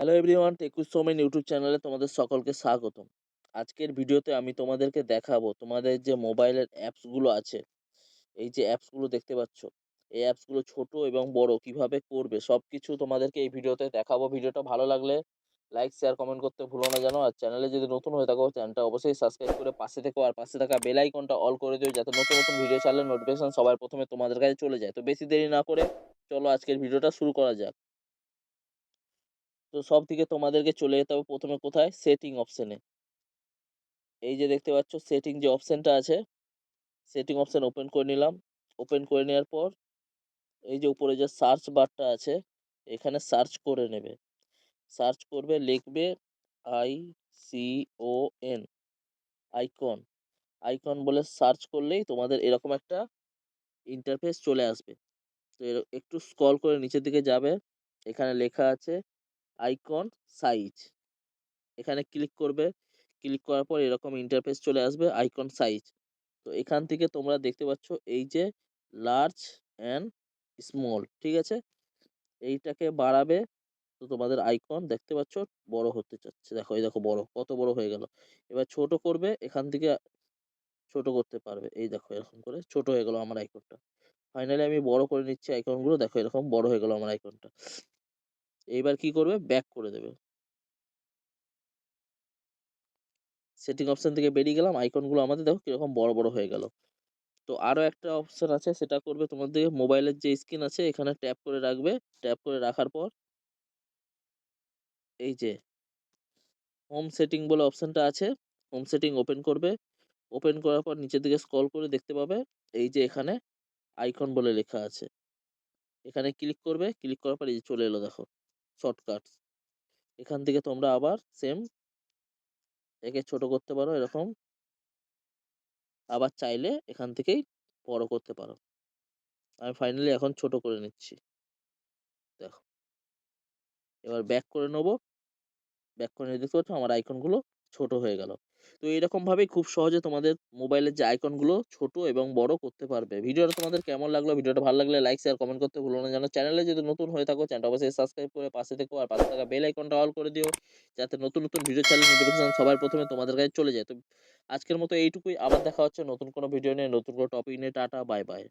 Hello everyone টেকুস Somen YouTube চ্যানেলে তোমাদের সকলকে স্বাগতম। আজকের ভিডিওতে আমি তোমাদেরকে দেখাবো তোমাদের যে মোবাইলের অ্যাপসগুলো আছে, এই যে অ্যাপসগুলো দেখতে পাচ্ছ, এই অ্যাপসগুলো ছোট এবং বড় কীভাবে করবে সব কিছু তোমাদেরকে এই ভিডিওতে দেখাবো। ভিডিওটা ভালো লাগলে লাইক শেয়ার কমেন্ট করতে ভুলো না জানো। আর চ্যানেলে যদি নতুন হয়ে থাকো চ্যানেলটা অবশ্যই সাবস্ক্রাইব করে পাশে থেকো আর পাশে থাকা বেল আইকনটা অল করে দিও যাতে নতুন নতুন ভিডিও ছাড়লে নোটিফিকেশন সবার প্রথমে তোমাদের কাছে চলে যায়। তো বেশি দেরি না করে চলো আজকের ভিডিওটা শুরু করা যাক। তো সব থেকে তোমাদেরকে চলে যেতে হবে প্রথমে কোথায়? সেটিং অপশানে এই যে দেখতে পাচ্ছ সেটিং যে অপশানটা আছে সেটিং অপশান ওপেন করে নিলাম। ওপেন করে নেওয়ার পর, এই যে উপরে যে সার্চ বারটা আছে, এখানে সার্চ করে নেবে। সার্চ করবে, লিখবে I C O N icon icon বলে সার্চ করলেই তোমাদের এরকম একটা ইন্টারফেস চলে আসবে। তো একটু স্ক্রল করে নিচের দিকে যাবে। এখানে লেখা আছে আইকন সাইজ এখানে ক্লিক করবে ক্লিক করার পর এরকম ইন্টারফেস চলে আসবে আইকন সাইজ তো এখান থেকে তোমরা দেখতে পাচ্ছ এই যে লার্জ অ্যান্ড স্মল ঠিক আছে? এইটাকে বাড়াবে, তো তোমাদের আইকন দেখতে পাচ্ছ বড় হতে চাচ্ছে। দেখো, এই দেখো বড়, কত বড় হয়ে গেল। এবার ছোট করবে, এখান থেকে ছোট করতে পারবে। এই দেখো, এরকম করে ছোট হয়ে গেল আমার আইকনটা ফাইনালি আমি বড় করে নিচ্ছি আইকনগুলো দেখো, এরকম বড় হয়ে গেল আমার আইকনটা এইবার কি করবে? ব্যাক করে দেবে। সেটিং অপশন থেকে বেরিয়ে গেলাম। আইকনগুলো আমাদের দেখো কীরকম বড় বড় হয়ে গেল। তো আরও একটা অপশন আছে, সেটা করবে তোমাদের মোবাইলের যে স্ক্রিন আছে, এখানে ট্যাপ করে রাখবে। ট্যাপ করে রাখার পর এই যে হোম সেটিং বলে অপশনটা আছে হোম সেটিং ওপেন করবে। ওপেন করার পর নিচের দিকে স্ক্রল করে দেখতে পাবে, এই যে এখানে আইকন বলে লেখা আছে। এখানে ক্লিক করবে ক্লিক করার পর এই যে চলে এলো দেখো। শর্টকাট এখান থেকে তোমরা আবার সেম একে ছোট করতে পারো এরকম। আবার চাইলে এখান থেকেই বড় করতে পারো। আমি ফাইনালি এখন ছোট করে নিচ্ছি। দেখো। এবার ব্যাক করে নেব। ব্যাক করে নিয়ে দেখতে পাচ্ছ আমার আইকনগুলো ছোট হয়ে গেল। তো এরকম ভাবেই খুব সহজে তোমাদের মোবাইলের যে আইকনগুলো ছোট এবং বড় করতে পারবে। ভিডিওটা তোমাদের কেমন লাগল? ভিডিওটা ভালো লাগলে লাইক শেয়ার কমেন্ট করতে ভুলো না। জানো চ্যানেলে যদি নতুন হয়ে থাকো চ্যানেলটা অবশ্যই সাবস্ক্রাইব করে পাশে থেকো আর পাশে থাকা বেল আইকনটা অল করে দিও, যাতে নতুন নতুন ভিডিও চ্যানেল নোটিফিকেশন সবার প্রথমে তোমাদের কাছে চলে যায়। তো আজকের মতো এইটুকুই। আবার দেখা হচ্ছে নতুন কোনো ভিডিও নিয়ে, নতুন কোনো টপিক নিয়ে। Tata bye bye